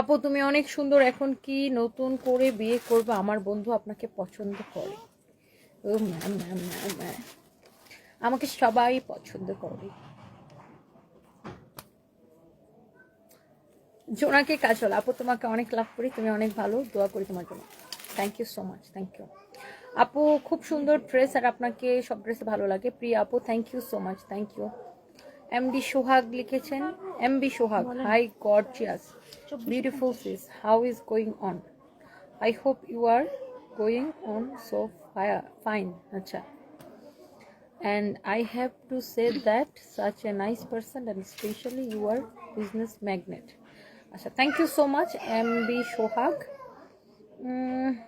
আপু, তুমি অনেক সুন্দর। এখন কি নতুন করে বিয়ে করবে? আমার বন্ধু আপনাকে পছন্দ করে। ও ম্যাম ম্যাম ম্যাম ম্যাম আমাকে সবাই পছন্দ করে। জোনাকে কাজল আপু, তোমাকে অনেক লাভ করি। তুমি অনেক ভালো। দোয়া করি তোমার জন্য। Thank you so much thank you আপু, খুব সুন্দর ড্রেস আর আপনাকে সব ড্রেস ভালো লাগে। প্রিয়া আপু thank you so much thank you MD Sohag লিখেছেন MB Sohag hi gorgeous beautiful face how is going on I hope you are going on so fine আচ্ছা and I have to say that such a nice person and especially you are business magnet. Asha, thank you so much, MB Shohag. Mm,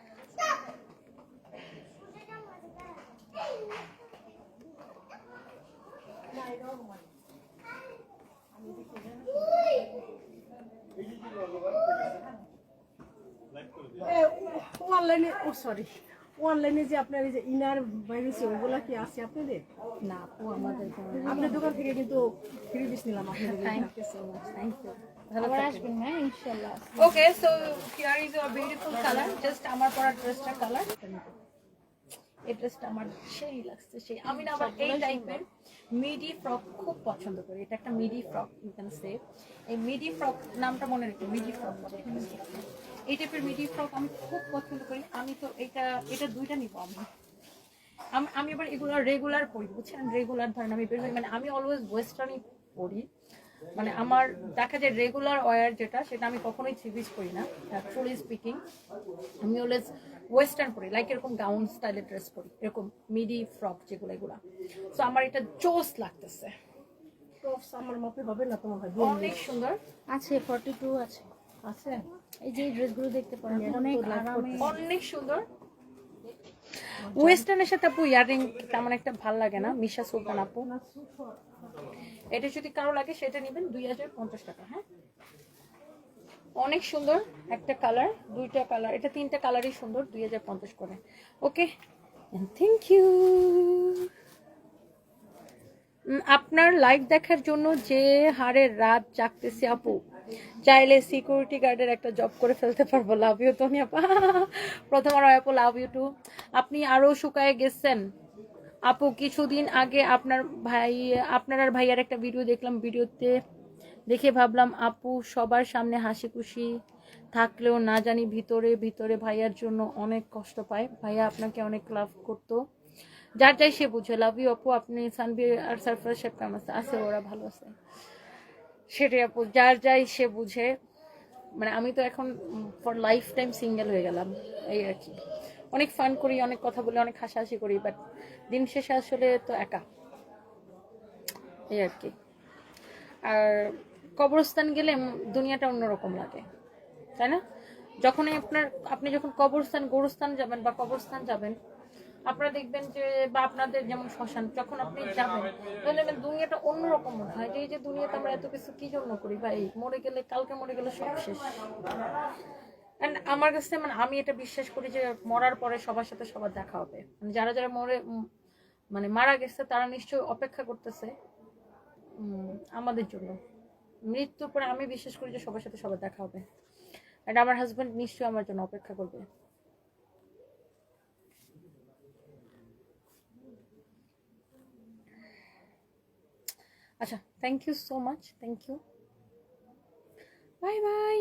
অনলাইনে ও sorry অনলাইনে যে আপনার এই যে inner বাইরেছে ওগুলা কি আছে আপনাদের? না আপু আমাদের আপনার দোকান থেকে কিন্তু ফ্রি পিস নিলাম আপনাদের thank you so much thank you okay so here is your beautiful colour just আমার পরা ড্রেসটা কালার এই ড্রেসটা আমার সেই লাগছে সেই আমি না আবার এই টাইপের মিডি ফ্রক খুব পছন্দ করি। এটা একটা midi frock you can say এই মিডি ফ্রক নামটা মনে রেখো মিডি ফ্রক এই টাইপের মিডি ফ্রক আমি খুব পছন্দ করি। আমি তো এটা এটা দুইটা নিব আমি। আমি আমি এবার এগুলো রেগুলার পরি বুঝছেন? রেগুলার ধরেন আমি বের হই মানে আমি অলওয়েজ ওয়েস্টার্নই পরি। মানে আমার দেখা যায় রেগুলার ওয়ার যেটা সেটা আমি কখনোই পিস করি না। ট্রুলি স্পিকিং আমি অলওয়েজ ওয়েস্টার্ন পরি লাইক এরকম গাউন স্টাইলের ড্রেস পরি এরকম মিডি ফ্রক যেগুলো এগুলো। সো আমার এটা জোস লাগতেছে। আমার মাপে হবে না তোমার অনেক সুন্দর। আছে ফর্টি টু আছে। আছে? এই যে ড্রেসগুলো দেখতে পারেন অনেক আরামে। অনেক সুন্দর। ওয়েস্টার্নের সাথে আপু ইয়ারিং তেমন একটা ভালো লাগে না মিশা সুলতান আপু। এটা যদি কারও লাগে সেটা নেবেন দুই হাজার পঞ্চাশ টাকা হ্যাঁ? অনেক সুন্দর একটা কালার দুইটা কালার এটা তিনটা কালারই সুন্দর দুই হাজার পঞ্চাশ করে। ওকে থ্যাংক ইউ আপনার লাইভ দেখার জন্য যে হারে রাত জাগতেছি আপু চাইলে সিকিউরিটি গার্ডের একটা জব করে ফেলতে পারব। লাভ ইউ তো আপা প্রথম আর আপু লাভ ইউ টু আপনি আরও শুকায় গেছেন। আপু, কিছুদিন আগে আপনার ভাই, আপনার আর ভাইয়ার একটা ভিডিও দেখলাম ভিডিওতে দেখে ভাবলাম, আপু, সবার সামনে হাসি খুশি থাকলেও না জানি ভিতরে ভিতরে ভাইয়ার জন্য অনেক কষ্ট পায়। ভাইয়া আপনাকে অনেক লাভ করতো। যার যাই সে বুঝে। লাভ ইউ আপু। আপনি সানবি আর সারফরাজ সাহেব কেমন আছে? আছে, ওরা ভালো আছে। সেটাই আপু, যার যাই সে বুঝে। মানে আমি তো এখন ফর লাইফ টাইম সিঙ্গেল হয়ে গেলাম, এই আর কি। অনেক ফান করি, অনেক কথা বলি, অনেক হাসাহাসি করি বাট দিন শেষে আসলে তো একা। এই আর কি। আর কবরস্থান গেলে দুনিয়াটা অন্যরকম লাগে, তাই না? যখনই আপনার, আপনি যখন কবরস্থান, গোরস্থান যাবেন বা কবরস্থান যাবেন আপনারা দেখবেন যে বা আপনাদের যেমন শ্মশান, যখন আপনি যাবেন দেখবেন দুনিয়াটা অন্যরকম মনে হয় যে এই যে দুনিয়াতে আমরা এত কিছু কি জন্য করি? ভাই, মরে গেলে, কালকে মরে গেলে সব শেষ। আমার কাছে মানে আমি এটা বিশ্বাস করি যে মরার পরে সবার সাথে সবার দেখা হবে। মানে যারা যারা মরে মানে মারা গেছে, তারা নিশ্চয়ই অপেক্ষা করতেছে আমাদের জন্য। মৃত্যুর পরে আমি বিশ্বাস করি যে সবার সাথে সবার দেখা হবে। আর আমার হাজবেন্ড নিশ্চয়ই আমার জন্য অপেক্ষা করবে। আচ্ছা thank you so much thank you bye bye